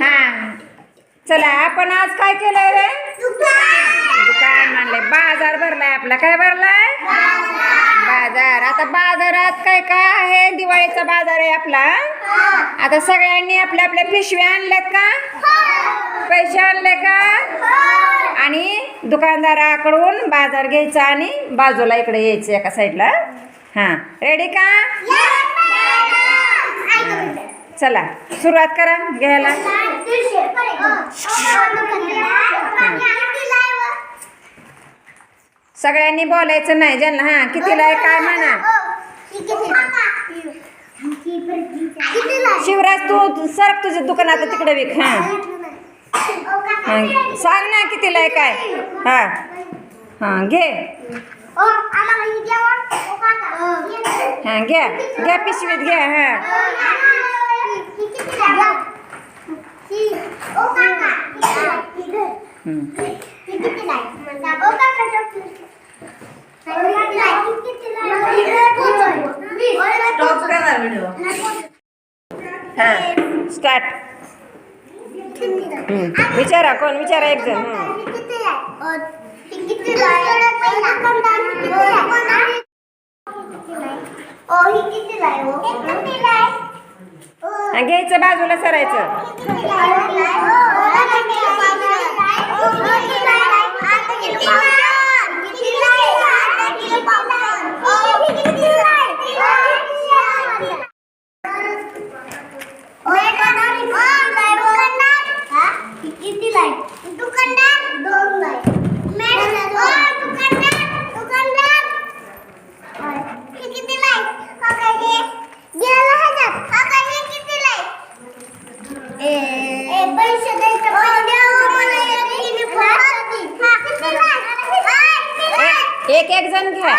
हा. चला आपण आज काय केलंय रे? दुकान मानले बाजार भरलाय आपला. काय भरलाय? बाजार. आता बाजारात काय काय आहे? दिवाळीचा बाजार आहे आपला. आता सगळ्यांनी आपल्या आपल्या पिशव्या आणल्यात का? पैसे आणले का? आणि दुकानदाराकडून बाजार घ्यायचा आणि बाजूला इकडे यायचं एका साईडला हां. रेडी का? चला सुरुवात करा घ्यायला. सगळ्यांनी बोलायचं नाही ज्यांना हां कितीला आहे काय म्हणा. शिवराज तू सरक तुझ्या दुकानात तिकडे विक हां. हां सांग ना कितीला आहे काय. हां. हां घे. हां घ्या. घ्या पिशवीत घ्या हां. स्टार्ट विचारा कोण? विचारा एक जण. घ्यायचं बाजूला सरायचं. ¡Ay, लाइट घ्या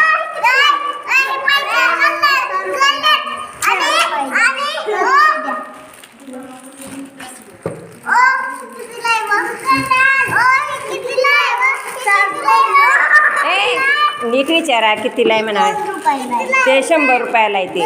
ए नीट विचारा कितीला आहे म्हणा ते शंभर रुपयाला आहे ते.